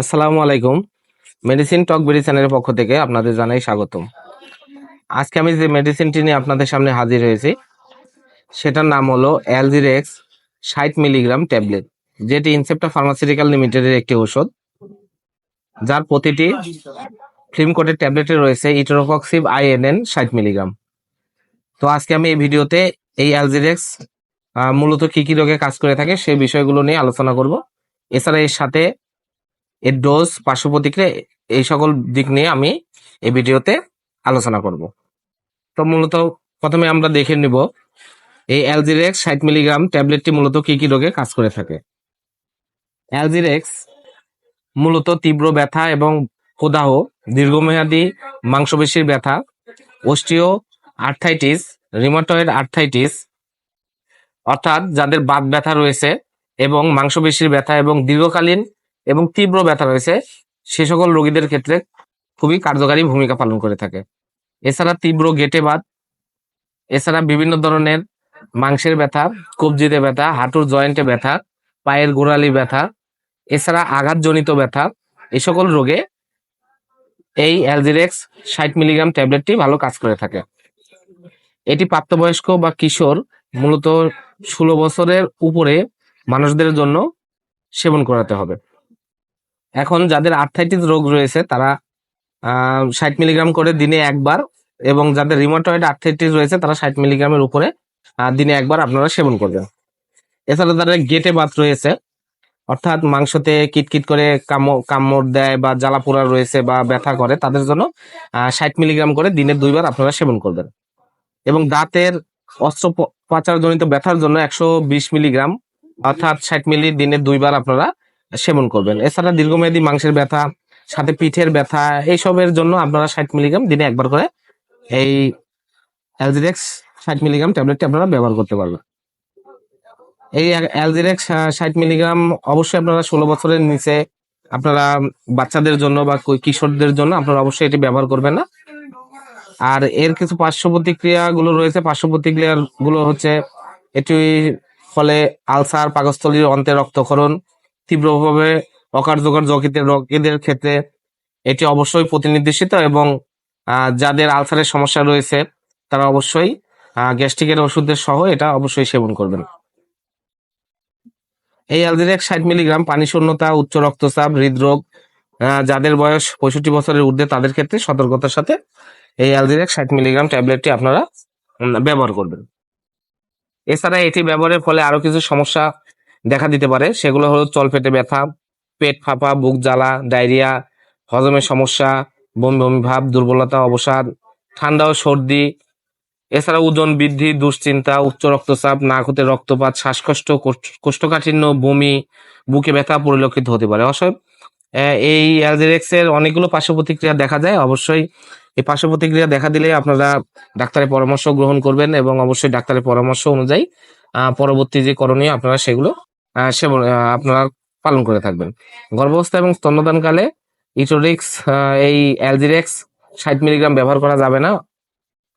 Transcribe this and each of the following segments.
আসসালামু আলাইকুম। মেডিসিন টক বেরি চ্যানেলের পক্ষ থেকে আপনাদের জানাই স্বাগতম। আজকে আমি যে মেডিসিনটি নিয়ে আপনাদের সামনে হাজির হয়েছি, সেটার নাম হলো অ্যালজিরেক্স ষাট মিলিগ্রাম ট্যাবলেট যেটি ইনসেপ্টা ফার্মাসিউটিক্যাল লিমিটেডের একটি ওষুধ যার প্রতিটি ফিল্ম কোটের ট্যাবলেটে রয়েছে ইটোরোফক্সিভ আইএনএন ষাট মিলিগ্রাম তো আজকে আমি এই ভিডিওতে এই অ্যালজিরেক্স মূলত কি কি রোগে কাজ করে থাকে সেই বিষয়গুলো নিয়ে আলোচনা করব। এছাড়া এর সাথে এর ডোজ পার্শ্ব প্রতিক্রিয়া এই সকল দিক নিয়ে আমি এই ভিডিওতে আলোচনা করব। তো মূলত প্রথমে আমরা দেখে নিব, এই অ্যালজিরেক্স ষাট মিলিগ্রাম ট্যাবলেটটি মূলত কি কি রোগে কাজ করে থাকে? অ্যালজিরেক্স মূলত তীব্র ব্যথা এবং প্রদাহ দীর্ঘমেয়াদী মাংসপেশির ব্যথা অস্টিও আর্থাইটিস রিমাটয়েড আর্থাইটিস অর্থাৎ যাদের বাত ব্যথা রয়েছে এবং মাংসপেশির ব্যথা এবং দীর্ঘকালীন এবং তীব্র ব্যথা রয়েছে, সে সকল রোগীদের ক্ষেত্রে খুবই কার্যকারী ভূমিকা পালন করে থাকে। এছাড়া তীব্র গেটে বাত এছাড়া বিভিন্ন ধরনের মাংসের ব্যথা, কবজিতে ব্যথা, হাঁটুর জয়েন্টে ব্যথা, পায়ের গোড়ালি ব্যথা, এছাড়া আঘাতজনিত ব্যথা এই সকল রোগে এই অ্যালজিরেক্স ষাট মিলিগ্রাম ট্যাবলেটটি ভালো কাজ করে থাকে। এটি প্রাপ্তবয়স্ক বা কিশোর মূলত ষোলো বছরের উপরে মানুষদের জন্য সেবন করাতে হবে। এখন যাদের আর্থাইটিস রোগ রয়েছে, তারা ষাট মিলিগ্রাম করে দিনে একবার এবং যাদের রিমোটয়েড আর্থাইটিস রয়েছে, তারা ষাট মিলিগ্রামের উপরে দিনে একবার আপনারা সেবন করবেন। এছাড়া যাদের গেটে বাত রয়েছে, অর্থাৎ মাংসতে কিটকিট করে কামড় দেয় বা জ্বালা পোড়া রয়েছে বা ব্যথা করে, তাদের জন্য ষাট মিলিগ্রাম করে দিনে দুইবার আপনারা সেবন করবেন। এবং দাঁতের অস্ত্রোপচারজনিত ব্যথার জন্য একশো বিশ মিলিগ্রাম অর্থাৎ ষাট মিলি দিনে দুইবার আপনারা সেবন করবেন। এছাড়া দীর্ঘমেয়াদী মাংসের ব্যথা, সাথে পিঠের ব্যথা, এইসবের জন্য আপনারা ষাট মিলিগ্রাম দিনে একবার করে এই অ্যালজিরেক্স ষাট মিলিগ্রাম ট্যাবলেটটি আপনারা ব্যবহার করতে পারবেন। এই অ্যালজিরেক্স ষাট মিলিগ্রাম অবশ্যই আপনারা ষোলো বছরের নিচে আপনারা বাচ্চাদের জন্য বা কিশোরদের জন্য আপনারা অবশ্যই এটি ব্যবহার করবেন না। আর এর কিছু পার্শ্ব প্রতিক্রিয়া গুলো রয়েছে। পার্শ্ব প্রতিক্রিয়া গুলো হচ্ছে এটি ফলে আলসার, পাকস্থলীর অন্তে রক্তক্ষরণ তীব্রভাবে অকার্যকর যকৃতের রোগীদের ক্ষেত্রে এটি অবশ্যই প্রতিনির্দেশিত এবং যাদের আলসারের সমস্যা রয়েছে, তারা অবশ্যই গ্যাস্ট্রিকের ওষুধের সহ এটা অবশ্যই সেবন করবেন। এই অ্যালজিরেক ষাট মিলিগ্রাম পানি শূন্যতা, উচ্চ রক্তচাপ, হৃদরোগ যাদের বয়স পঁয়ষট্টি বছরের ঊর্ধ্বে তাদের ক্ষেত্রে সতর্কতার সাথে এই অ্যালজিরেক ষাট মিলিগ্রাম ট্যাবলেটটি আপনারা ব্যবহার করবেন। এছাড়া এটি ব্যবহারের ফলে আরও কিছু সমস্যা দেখা দিতে পারে। সেগুলো হলো চলপেটে ব্যথা পেট ফাঁপা বুক জ্বালা ডায়রিয়া হজমের সমস্যা বমি বমি ভাব দুর্বলতা অবসাদ ঠান্ডা ও সর্দি এছাড়া ওজন বৃদ্ধি দুশ্চিন্তা উচ্চ রক্তচাপ নাক হতে রক্তপাত শ্বাসকষ্ট কোষ্ঠ- কোষ্ঠকাঠিন্য বমি বুকে ব্যথা পরিলক্ষিত হতে পারে। আহ, এই অ্যালজেরেক্স এর অনেকগুলো পার্শ্ব প্রতিক্রিয়া দেখা যায়। অবশ্যই এই পার্শ্ব প্রতিক্রিয়া দেখা দিলে আপনারা ডাক্তারের পরামর্শ গ্রহণ করবেন এবং অবশ্যই ডাক্তারের পরামর্শ অনুযায়ী পরবর্তী যে করণীয় আপনারা সেগুলো সেবন আপনারা পালন করে থাকবেন। গর্ভাবস্থা এবং স্তন্যদানকালে ইটোরিক্স এই অ্যালজিরেক্স ষাট মিলিগ্রাম ব্যবহার করা যাবে না।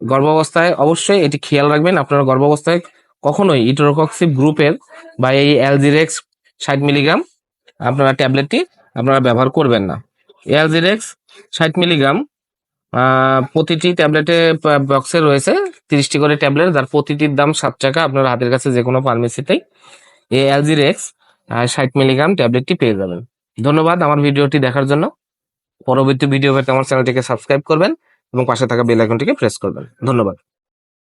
গর্ভাবস্থায় অবশ্যই এটি খেয়াল রাখবেন, আপনারা গর্ভাবস্থায় কখনোই ইটোরোকক্সিভ গ্রুপের বা এই অ্যালজিরেক্স ষাট মিলিগ্রাম আপনারা ট্যাবলেটটি আপনারা ব্যবহার করবেন না। অ্যালজিরেক্স ষাট মিলিগ্রাম প্রতিটি ট্যাবলেটে বক্সে রয়েছে তিরিশটি করে ট্যাবলেট, যার প্রতিটির দাম সাত টাকা। আপনার হাতের কাছে যে কোনো ফার্মেসিতেই এই অ্যালজিরেক্স ষাট মিলিগ্রাম ট্যাবলেটটি পেয়ে যাবেন। ধন্যবাদ আমার ভিডিওটি দেখার জন্য। পরবর্তী ভিডিও পেতে আমার চ্যানেলটিকে সাবস্ক্রাইব করবেন এবং পাশে থাকা বেল আইকনটিকে প্রেস করবেন। ধন্যবাদ।